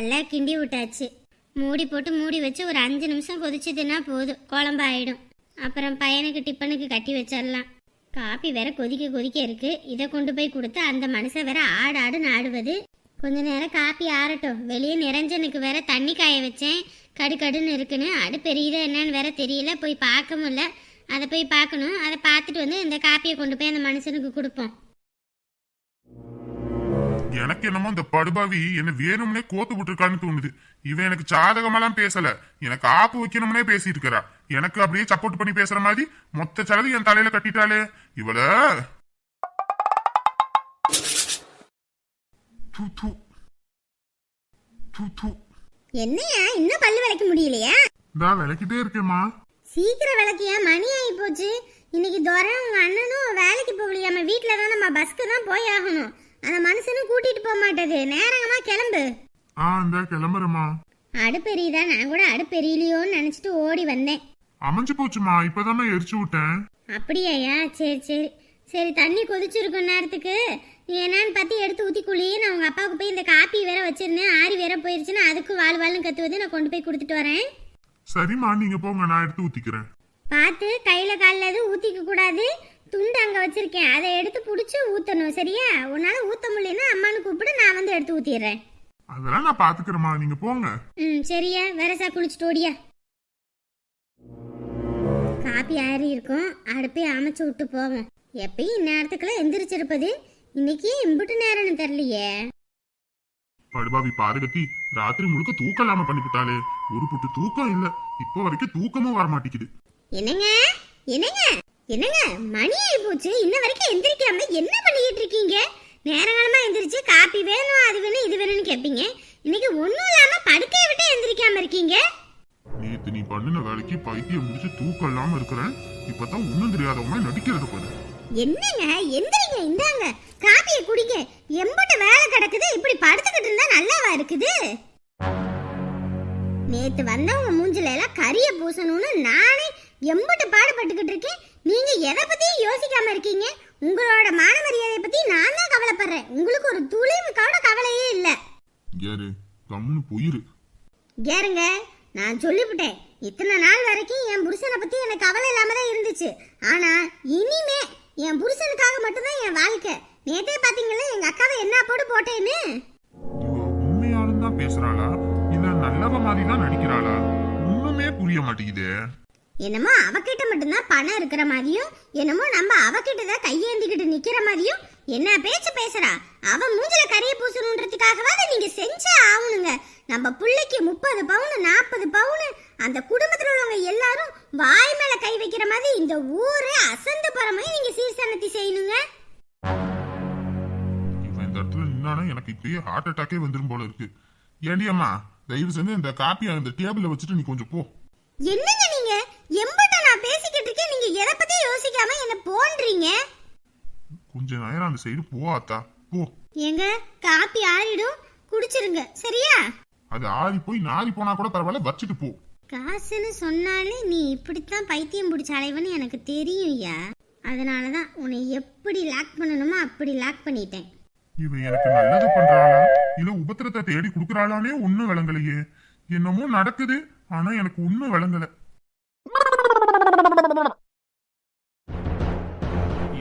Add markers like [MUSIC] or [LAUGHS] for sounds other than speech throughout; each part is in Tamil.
நல்லா கிண்டி விட்டாச்சு. மூடி போட்டு மூடி வச்சு ஒரு அஞ்சு நிமிஷம் கொதிச்சதுன்னா போதும். குழம்பு ஆயிடும். அப்புறம் பையனுக்கு டிஃபனுக்கு கட்டி வச்சிடலாம். காப்பி வேற கொதிக்க கொதிக்க இருக்கு. இதை கொண்டு போய் கொடுத்து அந்த மனுஷன் வேற ஆடு ஆடு ஆடுவது கொஞ்ச நேரம் காப்பி ஆறட்டும். வெளியே நிரஞ்சனுக்கு வேற தண்ணி காய வச்சேன். கடுக்கடுன்னு இருக்குன்னு. அடுப்பு எரியுதா என்னன்னு வேற தெரியல. போய் பார்க்க முடியல அதை போய் பார்க்கணும். அதை பார்த்துட்டு வந்து இந்த காப்பியை கொண்டு போய் அந்த மனுஷனுக்கு கொடுப்போம். எனக்கு என்னமோ இந்த படுபாவி என்ன வேணும்னே கோத்து விட்டுருக்கான்னு தோணுது. இவன் எனக்கு சாதகமெல்லாம் பேசல. எனக்கு ஆப்பு வைக்கணும்னே பேசிட்டு இருக்கிறா எனக்கு அப்படியே சப்போர்ட் பண்ணி பேசுற மாதிரி மொத்த செலவு என் தலையில கட்டிட்டாளே. இவள. என்னையா? இன்னும் பல்லு விளக்க முடியலையா? இந்தா விளக்கிட்டே இருக்கேம்மா. சீக்கிரம் விளக்கியா? மணி ஆகி போச்சு இன்னைக்கு துரை உங்க அண்ணனும் வேலைக்கு போகலையாம வீட்டில் தான் நம்ம பஸ்க்கு தான் போய் ஆகணும். அந்த மனுஷனும் கூட்டிட்டு போக மாட்டேது. நேரங்கமா கிளம்பு. ஆ இந்த கிளம்புறேம்மா. அடுப்பெரியுதா? நான் கூட அடுப்பெரியலையோன்னு நினச்சிட்டு ஓடி வந்தேன். அமைஞ்சு போச்சுமா இப்பதானே எரிச்சு விட்டேன். அப்படியாயா? சரி சரி. சரி தண்ணி கொதிச்சிருக்கும் நேரத்துக்கு. நீ என்னன்னு பார்த்து எடுத்து ஊற்றி குழி நான் உங்கள் அப்பாவுக்கு போய் இந்த காப்பி வேற வச்சிருந்தேன். ஆறி வேற போயிருச்சுன்னா அதுக்கு வாழ் வாழ்னு கத்துவது நான் கொண்டு போய் கொடுத்துட்டு வரேன். சரிம்மா நீங்க போங்க. நான் எடுத்து ஊத்திக்கிறேன். பார்த்து கையில் காலில் எதுவும் ஊற்றிக்க கூடாது. துண்டு அங்கே வச்சிருக்கேன். அதை எடுத்து பிடிச்சி ஊற்றணும் சரியா? உன்னால் ஊற்ற முடியலன்னா அம்மானு கூப்பிடு நான் வந்து எடுத்து ஊற்றிடுறேன் அதெல்லாம் நான் பாத்துக்கிறேம்மா. நீங்க போங்க. ம் சரியா? வேறசா குளிச்சுட்டு ஓடியா? காப்பி ஆறி இருக்கும். அடுப்பே அமைச்சு விட்டு போவோம். எப்பயும் இந்நேரத்துக்குள்ள எந்திரிச்சிருப்பது. இன்னைக்கு இம்புட்டு நேரம்னு தெரியலையே. படுபாவி பாருகத்தி ராத்திரி முழுக்க தூக்கம் இல்லாம பண்ணிவிட்டாளே. ஒரு புட்டு தூக்கம் இல்ல. இப்போ வரைக்கும் தூக்கமும் வர மாட்டேங்குது என்னங்க? என்னங்க? என்னங்க மணி ஆகி போச்சு இன்ன வரைக்கும் எந்திரிக்காம என்ன பண்ணிக்கிட்டு இருக்கீங்க? நேரங்காலமா எந்திரிச்சு காப்பி வேணும் அது வேணும் இது வேணும்னு கேட்பீங்க இன்னைக்கு ஒன்றும் இல்லாம படுக்கையை விட்டு எந்திரிக்காம இருக்கீங்க. நேத்து நீ பண்ணின வேலைக்கு பைத்தியம் முடிச்சு தூக்கம் இல்லாம இருக்கிறேன் இப்பதான் ஒண்ணும் மாதிரி நடிக்கிறது பாரு. என்னங்க எந்திரிங்க இந்தாங்க. காப்பியை குடிங்க. எம்பட்ட வேலை கிடக்குது இப்படி படுத்துக்கிட்டு இருந்தா நல்லாவா இருக்குது? நேத்து வந்தவங்க மூஞ்சில எல்லாம் கரிய பூசணும்னு நானே எம்பட்ட பாடுபட்டுக்கிட்டு இருக்கேன். நீங்க எதை பத்தியும் யோசிக்காம இருக்கீங்க? உங்களோட மான மரியாதையை பத்தி நான் தான் கவலைப்படுறேன். உங்களுக்கு ஒரு துளிவு கூட கவலையே இல்லை. யாரு கம்முன்னு போயிரு. கேருங்க நான் சொல்லிவிட்டேன். இத்தனை நாள் வரைக்கும் என் புருஷனை பத்தி எனக்கு கவலை இல்லாம தான் இருந்துச்சு. ஆனா இனிமே என் புருஷனுக்காக மட்டும்தான் என் வாழ்க்கை. நேத்தே பாத்தீங்களா எங்க அக்காவை என்ன போட்டு போட்டேன்னு? உண்மையாலும் தான் பேசுறாளா? இல்ல நல்லவ மாதிரி தான் நடிக்கிறாளா? ஒண்ணுமே புரிய மாட்டேங்குதே. என்னமோ அவகிட்ட மட்டும்தான் பணம் இருக்கிற மாதிரியும் என்னமோ நம்ம அவகிட்ட தான் கையேந்திக்கிட்டு நிக்கிற மாதிரியும் என்ன பேச்சு பேசுறா? அவ மூஞ்சில கரிய பூசணுன்றதுக்காகவாது நீங்க செஞ்சே ஆகணுங்க. நம்ம பிள்ளைக்கு முப்பது பவுனு நாற்பது பவுனு அந்த குடும்பத்துல உள்ளவங்க எல்லாரும் வாய் மேல கை வைக்கிற மாதிரி இந்த ஊரே அசந்து போற மாதிரி நீங்க சீர்சனத்தி செய்யணுங்க. இந்த இடத்துல நின்னானா எனக்கு இப்பயே ஹார்ட் அட்டாக்கே வந்துரும் போல இருக்கு. ஏண்டி அம்மா தயவு செஞ்சு இந்த காப்பியை அந்த டேபிள்ல வச்சுட்டு நீ கொஞ்சம் போ. என்னங்க எம்பட்ட நான் பேசிக்கிட்டு இருக்கேன். நீங்க எதை பத்தி யோசிக்காம என்ன போன்றீங்க? கொஞ்ச நேரம் அந்த சைடு போ ஆத்தா. போ. எங்க காப்பி ஆறிடும். குடிச்சிருங்க. சரியா? அது ஆறி போய் நாரி போனா கூட பரவாயில்ல வச்சுட்டு போ. காசுன்னு சொன்னாலே நீ இப்படித்தான் பைத்தியம் பிடிச்ச அலைவன்னு எனக்கு தெரியும்யா அதனால தான் உன்னை எப்படி லாக் பண்ணணுமோ அப்படி லாக் பண்ணிட்டேன். இவன் எனக்கு நல்லது பண்றாளா? இல்ல உபத்திரத்தை தேடி குடுக்கறாளானே ஒண்ணும் விளங்கலையே. என்னமோ நடக்குது ஆனா எனக்கு ஒண்ணும் விளங்கல.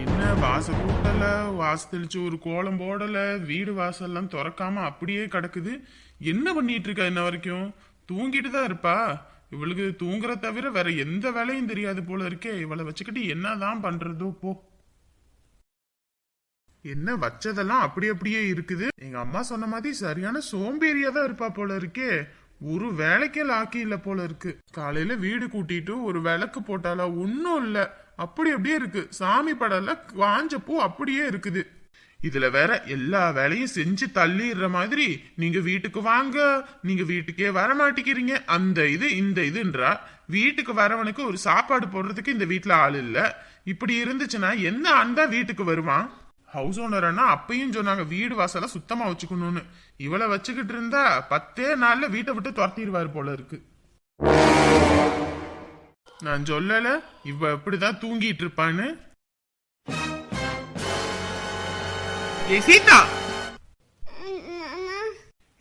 என்ன வாச கூட்டல வாச தெளிச்சு ஒரு கோலம் போடல வீடு வாசல்லாம் திறக்காம அப்படியே கிடக்குது. என்ன பண்ணிட்டு இருக்கா இன்ன வரைக்கும்? தூங்கிட்டு தான் இருப்பா. இவளுக்கு தூங்குற தவிர வேற எந்த வேலையும் தெரியாது போல இருக்கே. இவளை வச்சுக்கிட்டு என்னதான் பண்றதோ போ. என்ன வச்சதெல்லாம் அப்படி அப்படியே இருக்குது. எங்க அம்மா சொன்ன மாதிரி சரியான சோம்பேறியா தான் இருப்பா போல இருக்கே. ஒரு வேலைக்கே லாக்கி இல்லை போல இருக்கு. காலையில வீடு கூட்டிட்டு ஒரு விளக்கு போட்டாலா ஒன்றும் இல்லை. அப்படி அப்படியே இருக்கு. சாமி படல காஞ்ச பூ அப்படியே இருக்குது. இதுல வேற எல்லா வேலையும் செஞ்சு தள்ளிடுற மாதிரி நீங்க வீட்டுக்கு வாங்க நீங்க வீட்டுக்கே வர மாட்டேங்கிறீங்க அந்த இது இந்த இதுன்றா வீட்டுக்கு வரவனுக்கு ஒரு சாப்பாடு போடுறதுக்கு இந்த வீட்டுல ஆள் இல்ல. இப்படி இருந்துச்சுன்னா என்ன ஆண்டா வீட்டுக்கு வருவான்? ஹவுஸ் ஓனர் அண்ணா அப்பயும் சொன்னாங்க வீடு வாசலை சுத்தமா வச்சுக்கணும்னு. இவளை வச்சுக்கிட்டு இருந்தா பத்தே நாள்ல வீட்டை விட்டு துரத்திடுவாரு போல இருக்கு. நான் சொல்லல இவ இப்படிதான் தூங்கிட்டு இருப்பான்னு. ஏய் சீதா!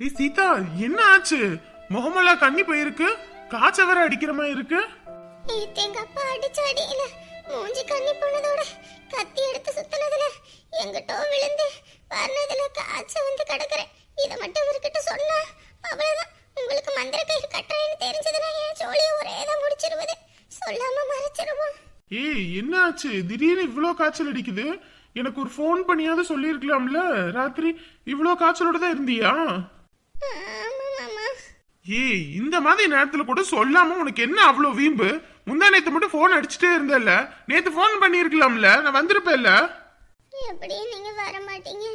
ஏய் சீதா என்ன ஆச்சு? முகமெல்லாம் கண்ணி போயிருக்கு? காய்ச்ச வர அடிக்கிற மாதிரி இருக்கு. எங்க அப்பா அடிச்சு அடியில. மூஞ்சி கண்ணி போனதோட கத்தி எடுத்து சுத்தினதுல எங்கிட்டோ விழுந்து வர்ணதுல காய்ச்ச வந்து கிடக்குறேன். இதை மட்டும் இவர்கிட்ட சொன்னா அவ்வளவுதான். உங்களுக்கு மந்திர கயிறு கட்டுறேன்னு தெரிஞ்சதுன்னா என் சோழியை ஒரே தான் முடிச்சிருவது. சொல்லாம மறைச்சிருவோம். ஏய் என்ன ஆச்சு? திடீர்னு இவ்ளோ காய்ச்சல் அடிக்குது. எனக்கு ஒரு ஃபோன் பண்ணியாவது சொல்லியிருக்கலாம்ல? ராத்திரி இவ்ளோ காய்ச்சலோட தான் இருந்தியா? ஏய் இந்த மாதிரி நேரத்துல கூட சொல்லாம உனக்கு என்ன அவ்வளோ வீம்பு? முந்தா நேத்து மட்டும் ஃபோன் அடிச்சுட்டே இருந்தல்ல. நேத்து ஃபோன் பண்ணியிருக்கலாம்ல. நான் வந்திருப்பேன்ல எப்படியும் நீங்க வர மாட்டீங்க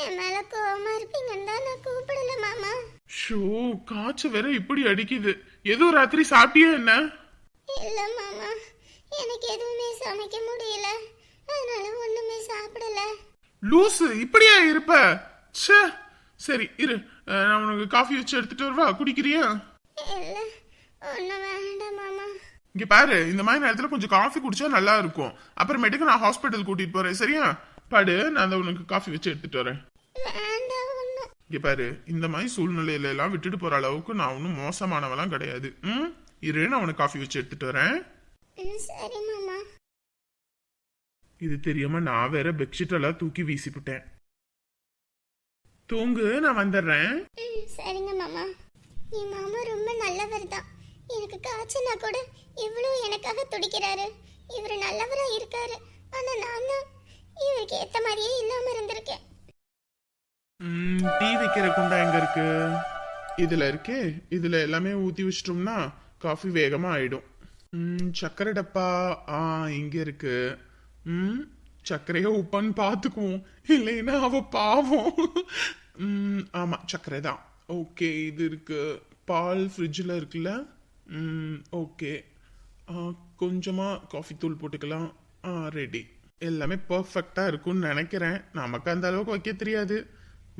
என் மேல கோவமா இருப்பீங்கன்னு தான் நான் கூப்பிடல மாமா. ஷோ காய்ச்சல் வேற இப்படி அடிக்குது. எதுவும் ராத்திரி சாப்பிட்டியா என்ன? இல்ல மாமா. எனக்கு எதுவுமே சமைக்க முடியல. அதனால ஒண்ணுமே சாப்பிடல. லூசு இப்படியா இருப்ப? ச்சே. சரி இரு. அஹ், நான் உனக்கு காஃபி வச்சு எடுத்துட்டு வரவா? குடிக்கிறியா? இல்ல ஒண்ணும் வேண்டாம். இங்க பாரு இந்த மாதிரி நேரத்துல கொஞ்சம் காஃபி குடிச்சா நல்லா இருக்கும். அப்புறமேட்டுக்கு நான் ஹாஸ்பிட்டல் கூட்டிட்டு போறேன் சரியா? பாடு நான் அந்த உனக்கு காஃபி வச்சு எடுத்துட்டு வரேன். இங்கே இங்க பாரு இந்த மாதிரி சூழ்நிலையில எல்லாம் விட்டுட்டு போற அளவுக்கு நான் ஒன்றும் மோசமானவெல்லாம் கிடையாது. ம்? இரு நான் உனக்கு காஃபி வச்சு எடுத்துட்டு வரேன். சரி மாமா இது தெரியாம நான் வேற பெட்ஷீட் எல்லாம் தூக்கி வீசிவிட்டேன் தூங்கு நான் வந்துடுறேன். சரிங்க மாமா. என் மாமா ரொம்ப நல்லவர் தான் எனக்கு காய்ச்சனா கூட இவ்வளவு எனக்காக துடிக்கிறாரு. இவர் நல்லவரா இருக்காரு. ஆனா நான் தான் இவருக்கு ஏத்த மாதிரியே இல்லாம இருந்திருக்கேன். ம், டீ வைக்கிற குண்டா எங்க இருக்கு? இதுல இருக்கே. இதுல எல்லாமே ஊத்தி வச்சிட்டோம்னா காஃபி வேகமா ஆயிடும். ம், சர்க்கரை டப்பா ஆ இங்க இருக்கு. ம் சர்க்கரையோ உப்பான்னு பாத்துக்குவோம் இல்லைன்னா அவ பாவம். ம், ஆமா சர்க்கரை தான். ஓகே இது இருக்கு. பால் ஃப்ரிட்ஜில் இருக்குல்ல? ஓகே. கொஞ்சமா காஃபி தூள் போட்டுக்கலாம். ஆ ரெடி எல்லாமே பர்ஃபெக்டாக இருக்கும்னு நினைக்கிறேன். நமக்கு அந்த அளவுக்கு வைக்க தெரியாது.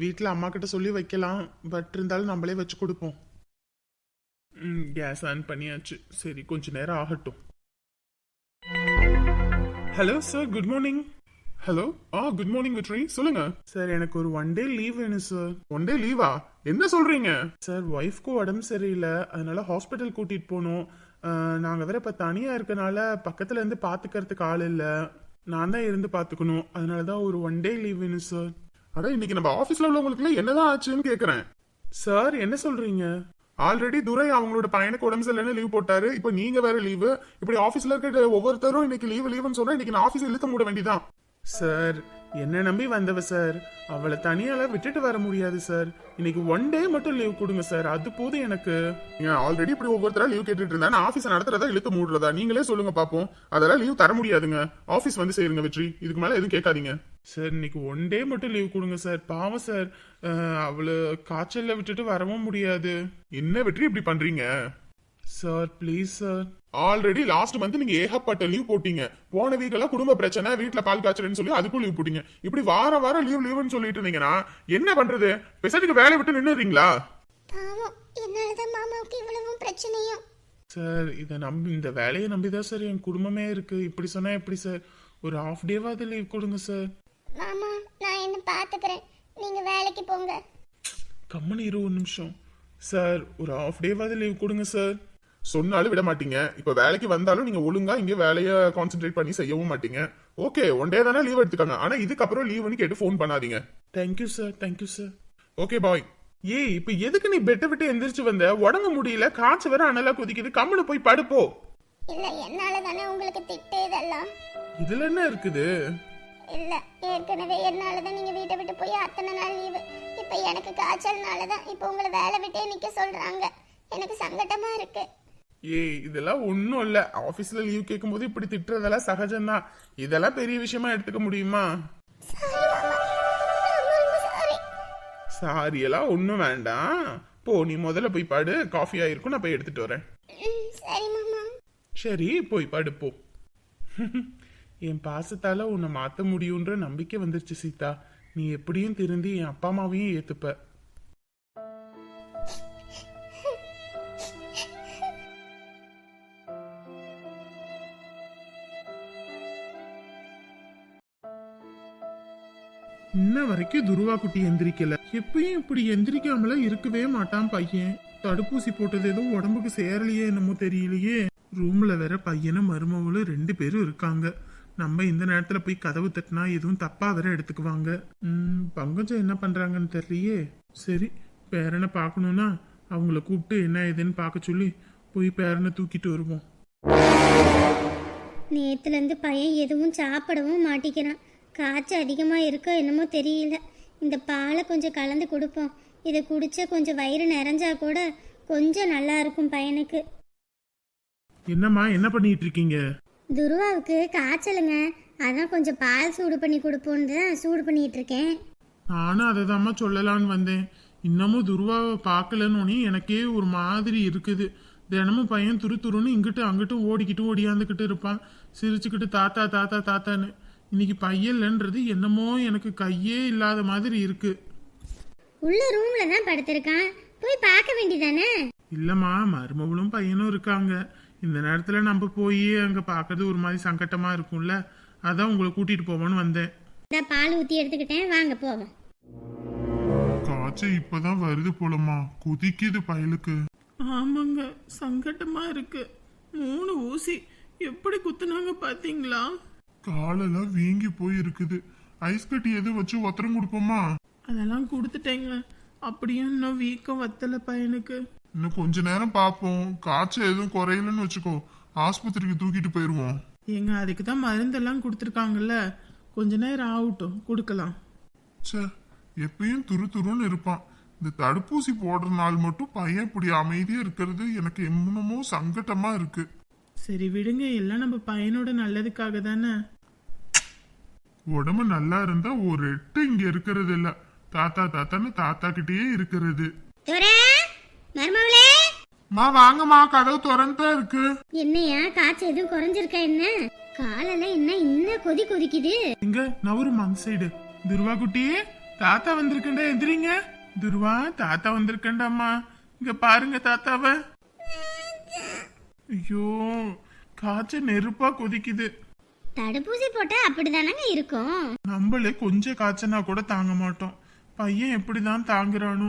வீட்டில் அம்மா கிட்ட சொல்லி வைக்கலாம். பட் இருந்தாலும் நம்மளே வச்சு கொடுப்போம். ம் கேஸ் ஆன் பண்ணியாச்சு. சரி கொஞ்ச நேரம் ஆகட்டும். Hello sir good morning hello ah good morning விட்ரி சொல்லுங்க. சார் எனக்கு ஒரு ஒன் டே லீவ் வேணும் சார் ஒன் டே லீவா என்ன சொல்றீங்க? சார் ஒய்ஃப்க்கு உடம்பு சரியில்லை. அதனால ஹாஸ்பிட்டல் கூட்டிட்டு போகணும் அஹ், நாங்க வேற இப்ப தனியா இருக்கனால பக்கத்துல இருந்து பாத்துக்கிறதுக்கு ஆள் இல்ல. நான் தான் இருந்து பாத்துக்கணும். அதனால தான் ஒரு ஒன் டே லீவ் வேணும் சார் அட இன்னைக்கு நம்ம ஆபீஸ்ல உள்ளவங்களுக்கு என்னதான் ஆச்சுன்னு கேக்குறேன். சார் என்ன சொல்றீங்க? ஆல்ரெடி துரை அவங்களோட பையனுக்கு உடம்பு சரியில்லைன்னு லீவ் போட்டாரு. இப்போ நீங்க வேற லீவு இப்படி ஆபீஸ்ல இருக்க ஒவ்வொருத்தரும் இன்னைக்கு லீவு லீவுன்னு சொன்னா இன்னைக்கு நான் ஆபீஸ் இழுத்த மூட வேண்டியதான் சார் என்ன நம்பி வந்தவ சார் அவளை தனியால விட்டுட்டு வர முடியாது சார் இன்னைக்கு ஒன் டே மட்டும் லீவ் கொடுங்க சார் அது போதும் எனக்கு. ஆல்ரெடி இப்படி ஒவ்வொருத்தரா லீவ் கேட்டுட்டு இருந்தா நான் ஆபீஸ் நடத்துறதா இழுத்து மூடுறதா? நீங்களே சொல்லுங்க பாப்போம். அதெல்லாம் லீவ் தர முடியாதுங்க. ஆபீஸ் வந்து சேருங்க வெற்றி. இதுக்கு மேல எதுவும் கேட்காதீங்க. சார் இன்னைக்கு ஒன் டே மட்டும் லீவ் கொடுங்க சார் பாவம் சார் அவளை காய்ச்சல்ல விட்டுட்டு வரவும் முடியாது. என்ன வெற்றி இப்படி பண்றீங்க? Sir please sir already last month நீங்க ஏகப்பட்ட லீவ் போட்டீங்க. போன வீக் எல்லாம் குடும்ப பிரச்சனை வீட்ல பால் காய்ச்சல்னு சொல்லி அதுக்கும் லீவ் போட்டீங்க. இப்படி வாரம் வாரம் லீவ் லீவ்னு சொல்லிட்டு இருந்தீங்கன்னா என்ன பண்றது? பெசட்டுக்கு வேலையை விட்டு நின்னுறீங்களா பாவம் என்னாலதான் மாமாவுக்கு இவ்வளவும் பிரச்சனையும். சார் இதை நம்பி இந்த வேலையை நம்பி தான் சார் என் குடும்பமே இருக்கு. இப்படி சொன்னா எப்படி சார் ஒரு ஹாஃப் டேவாவது லீவ் கொடுங்க சார் மாமா நான் என்ன பாத்துக்கிறேன். நீங்க வேலைக்கு போங்க. கம்மனு இரு ஒரு நிமிஷம். சார் ஒரு ஹாஃப் டேவாவது லீவ் கொடுங்க சார் சொன்னாலும் விட மாட்டீங்க. இப்ப வேலைக்கு வந்தாலும் நீங்க ஒழுங்கா இங்க வேலைய கான்சென்ட்ரேட் பண்ணி செய்யவும் மாட்டீங்க. ஓகே ஒன் டே தானே லீவ் எடுத்துக்காங்க ஆனா இதுக்கப்புறம் லீவ்னு கேட்டு ஃபோன் பண்ணாதீங்க. Thank you sir thank you sir okay bye ஏய் இப்ப எதுக்கு நீ பெட்டை விட்டு எந்திரிச்சு வந்த? உடம்பு முடியல காய்ச்சல் வேற அனலா கொதிக்குது. கம்முனு போய் படுப்போ. இல்ல என்னால தானே உங்களுக்கு திட்டு இதெல்லாம். இதுல என்ன இருக்குது? இல்ல ஏற்கனவே என்னால தான் நீங்க வீட்டை விட்டு போய் அத்தனை நாள் லீவு இப்ப எனக்கு காய்ச்சல்னால தான் இப்ப உங்களை வேலை விட்டே நிக்க சொல்றாங்க. எனக்கு சங்கட்டமா இருக்கு. ஏய் இதெல்லாம் ஒன்றும் இல்லை. ஆஃபீஸில் லீவ் கேட்கும்போது இப்படி திட்டுறதெல்லாம் சகஜம்தான். இதெல்லாம் பெரிய விஷயமா எடுத்துக்க முடியுமா? சாரி எல்லாம் ஒன்றும் வேண்டாம். போ நீ முதல்ல போய் பாடு. காஃபி ஆயிருக்கும் நான் போய் எடுத்துட்டு வரேன். சரி போய் பாடு போ. [LAUGHS] என் பாசத்தால உன்னை மாற்ற முடியுன்ற நம்பிக்கை வந்துருச்சு சீதா. நீ எப்படியும் திருந்தி என் அப்பா அம்மாவையும் ஏத்துப்ப. வரைக்கும் துருவா குட்டி எந்திரிக்கல. எப்பயும் இப்படி எந்திரிக்காமல இருக்கவே மாட்டான் பையன். தடுப்பூசி போட்டது ஏதோ உடம்புக்கு சேரலையே என்னமோ தெரியலையே. ரூம்ல வேற பையனும் மருமகளும் ரெண்டு பேரும் இருக்காங்க. நம்ம இந்த நேரத்துல போய் கதவு தட்டினா எதுவும் தப்பா வேற எடுத்துக்குவாங்க. ம், பங்கஜம் என்ன பண்றாங்கன்னு தெரியலையே. சரி பேரனை பார்க்கணும்னா அவங்கள கூப்பிட்டு என்ன ஏதுன்னு பார்க்க சொல்லி போய் பேரனை தூக்கிட்டு வருவோம். நேத்துலேருந்து பையன் எதுவும் சாப்பிடவும் மாட்டிக்கிறான். காய்ச்சல் அதிகமாக இருக்கோ என்னமோ தெரியல. இந்த பாலை கொஞ்சம் கலந்து கொடுப்போம். இதை குடிச்சா கொஞ்சம் வயிறு நிறைஞ்சா கூட கொஞ்சம் நல்லா இருக்கும் பையனுக்கு. என்னம்மா என்ன பண்ணிட்டு இருக்கீங்க? துருவாவுக்கு காய்ச்சலுங்க. அதான் கொஞ்சம் பால் சூடு பண்ணி கொடுப்போன்னு தான் சூடு பண்ணிட்டு இருக்கேன். நானும் அதை தாம்மா சொல்லலான்னு வந்தேன். இன்னமும் துருவாவை பார்க்கலன்னு எனக்கே ஒரு மாதிரி இருக்குது. தினமும் பையன் துரு துருன்னு இங்கிட்டு அங்கிட்டும் ஓடிக்கிட்டு ஓடியாந்துக்கிட்டு இருப்பான். சிரிச்சுக்கிட்டு தாத்தா தாத்தா தாத்தான்னு. இன்னைக்கு பையன்லன்றது என்னமோ எனக்கு கையே இல்லாத மாதிரி இருக்கு. உள்ள ரூம்ல தான் படுத்திருக்கான். போய் பார்க்க வேண்டியதானே? இல்லம்மா மருமகளும் பையனும் இருக்காங்க. இந்த நேரத்துல நம்ம போய் அங்க பார்க்கறது ஒரு மாதிரி சங்கட்டமா இருக்கும்ல. அதான் உங்களை கூட்டிட்டு போவோன்னு வந்தேன். பால் ஊற்றி எடுத்துக்கிட்டேன். வாங்க போவோம். காய்ச்சல் இப்பதான் வருது போலமா குதிக்குது பயலுக்கு. ஆமாங்க சங்கட்டமா இருக்கு. மூணு ஊசி எப்படி குத்துனாங்க பாத்தீங்களா? காலெல்லாம் வீங்கி போய் இருக்குது ஐஸ் கட்டி எதுவும் வச்சு ஒத்தரம் கொடுப்போமா? அதெல்லாம் கொடுத்துட்டேங்க. அப்படியும் இன்னும் வீக்கம் வத்தல பையனுக்கு. இன்னும் கொஞ்ச நேரம் பார்ப்போம். காய்ச்சல் எதுவும் குறையலன்னு வச்சுக்கோ. ஆஸ்பத்திரிக்கு தூக்கிட்டு போயிருவோம். ஏங்க அதுக்கு தான் மருந்தெல்லாம் கொடுத்துருக்காங்கல்ல. கொஞ்ச நேரம் ஆகட்டும். கொடுக்கலாம். ச்சே எப்பயும் துரு துருன்னு இருப்பான். இந்த தடுப்பூசி போடுற நாள் மட்டும் பையன் இப்படி அமைதியா இருக்கிறது எனக்கு என்னமோ சங்கட்டமா இருக்கு. சரி விடுங்க. எல்லாம் நம்ம பையனோட நல்லதுக்காக தானே. உடம்பு நல்லா இருந்தா ஒரு எட்டு இங்க இருக்கிறது இல்ல. தாத்தா தாத்தான்னு தாத்தா கிட்டயே இருக்கிறது மருமவளே மா வாங்கம்மா கதவு திறந்துதான் இருக்கு. என்னையா காய்ச்சல் எதுவும் குறைஞ்சிருக்கா என்ன? காலெல்லாம் என்ன இன்னும் கொதி கொதிக்குது? இங்க நவரும் அந்த சைடு. துருவா குட்டி தாத்தா வந்திருக்கண்டா எந்திரிங்க. துருவா தாத்தா வந்திருக்கண்டாம்மா இங்க பாருங்க தாத்தாவ. ஐயோ காய்ச்சல் நெருப்பா கொதிக்குது. தடுப்பூசி போட்டா அப்படிதானங்க இருக்கும்? நம்மளே கொஞ்சம் காய்ச்சனா கூட தாங்க மாட்டோம். பையன் எப்படிதான் தாங்குறானோ.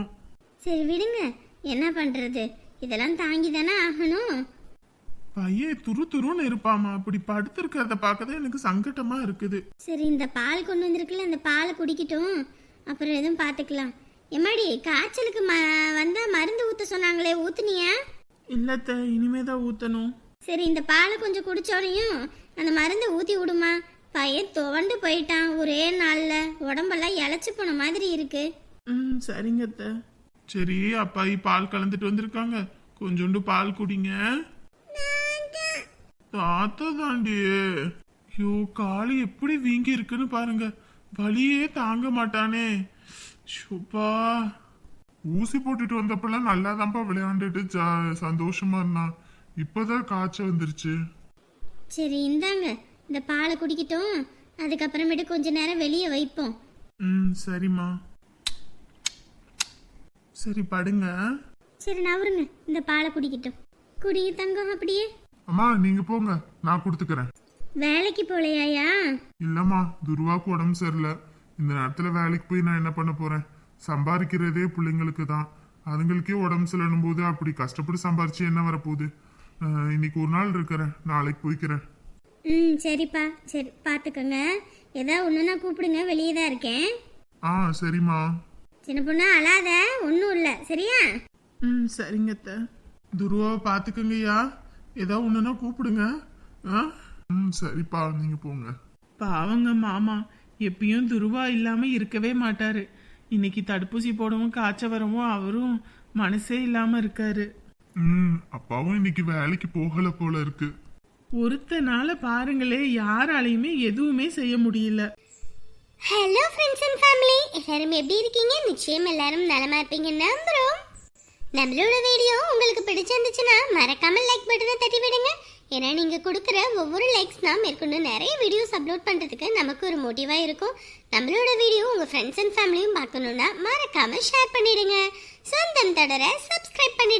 சரி விடுங்க. என்ன பண்றது? இதெல்லாம் தாங்கி தானே ஆகணும். பையன் துரு துருன்னு இருப்பாமா? அப்படி படுத்திருக்கிறத பார்க்கதான் எனக்கு சங்கட்டமா இருக்குது. சரி இந்த பால் கொண்டு வந்திருக்குல்ல இந்த பாலை குடிக்கட்டும். அப்புறம் எதுவும் பார்த்துக்கலாம். எம்மாடி காய்ச்சலுக்கு ம வந்தா மருந்து ஊத்த சொன்னாங்களே ஊத்துனியா? இல்லத்த இனிமேதான் ஊத்தணும். சரி இந்த பாலை கொஞ்சம் குடிச்சோனையும் அந்த மருந்தை ஊத்தி விடுமா? பையன் துவண்டு போயிட்டான். ஒரே நாள்ல உடம்பெல்லாம் இழைச்சி போன மாதிரி இருக்கு. ம் சரிங்க அத்தை. சரி அப்பாயி பால் கலந்துட்டு வந்திருக்காங்க. கொஞ்சோண்டு பால் குடிங்க. தாத்தா தாண்டியே ஐயோ காலு எப்படி வீங்கி இருக்குன்னு பாருங்க. வலியே தாங்க மாட்டானே. ஷுப்பா ஊசி போட்டுட்டு வந்தப்பெல்லாம் நல்லா தான்ப்பா விளையாண்டுட்டு சந்தோஷமா இருந்தான். இப்பதான் காய்ச்சல் வந்துருச்சு. சரி இந்தாங்க. இந்த பாலை குடிக்கட்டும். அதுக்கப்புறமேட்டு கொஞ்ச நேரம் வெளியே வைப்போம். ம் சரிம்மா. சரி படுங்க. சரி நவருங்க இந்த பாலை குடிக்கட்டும். குடி தங்கம் அப்படியே. அம்மா நீங்க போங்க. நான் கொடுத்துக்கிறேன். வேலைக்கு போலையாயா? இல்லம்மா துருவாக்கு உடம்பு சரியில்லை. இந்த நேரத்துல வேலைக்கு போய் நான் என்ன பண்ண போறேன்? சம்பாதிக்கிறதே பிள்ளைங்களுக்கு தான் அதுங்களுக்கே உடம்பு சரியில்லைன்னும் போது அப்படி கஷ்டப்பட்டு சம்பாரிச்சு என்ன வரப்போகுது? இன்னைக்கு ஒரு நாள் இருக்கிறேன். நாளைக்கு போய்க்கிறேன். ம் சரிப்பா. சரி பார்த்துக்கோங்க. ஏதாவது ஒன்றுனா கூப்பிடுங்க. வெளியே தான் இருக்கேன். ஆ சரிம்மா. சின்ன பொண்ணு அழாத. ஒன்றும் இல்லை. சரியா? ம் சரிங்க அத்தை. துருவாவை பார்த்துக்கங்கய்யா. ஏதோ ஒன்றுனா கூப்பிடுங்க. ஆ? ம் சரிப்பா. நீங்க போங்க. பாவங்க மாமா. எப்பயும் துருவா இல்லாம இருக்கவே மாட்டாரு. இன்னைக்கு தடுப்பூசி போடவும் காய்ச்ச வரவும் அவரும் மனசே இல்லாம இருக்காரு. ம் அப்பாவும் இன்னைக்கு வேலைக்கு போகல போல இருக்கு. ஒருத்தனால பாருங்களே யாராலையுமே எதுவுமே செய்ய முடியல. ஹலோ ஃப்ரெண்ட்ஸ் அண்ட் ஃபேமிலி எல்லாரும் எப்படி இருக்கீங்க? நிச்சயம் எல்லாரும் நலமா இருப்பீங்க நம்புறோம். நம்மளோட வீடியோ உங்களுக்கு பிடிச்சிருந்துச்சுன்னா மறக்காம லைக் பட்டனை தட்டி விடுங்க. ஏன்னா நீங்க கொடுக்குற ஒவ்வொரு லைக்ஸ் தான் மேற்கொண்டு நிறைய வீடியோஸ் அப்லோட் பண்றதுக்கு நமக்கு ஒரு மோட்டிவா இருக்கும். நம்மளோட வீடியோ உங்க ஃப்ரெண்ட்ஸ் அண்ட் ஃபேமிலியும் பார்க்கணும்னா மறக்காம ஷேர் பண்ணிடுங்க. சொந்தம் தொடர சப்ஸ்கிரைப் பண்ணிடுங்க.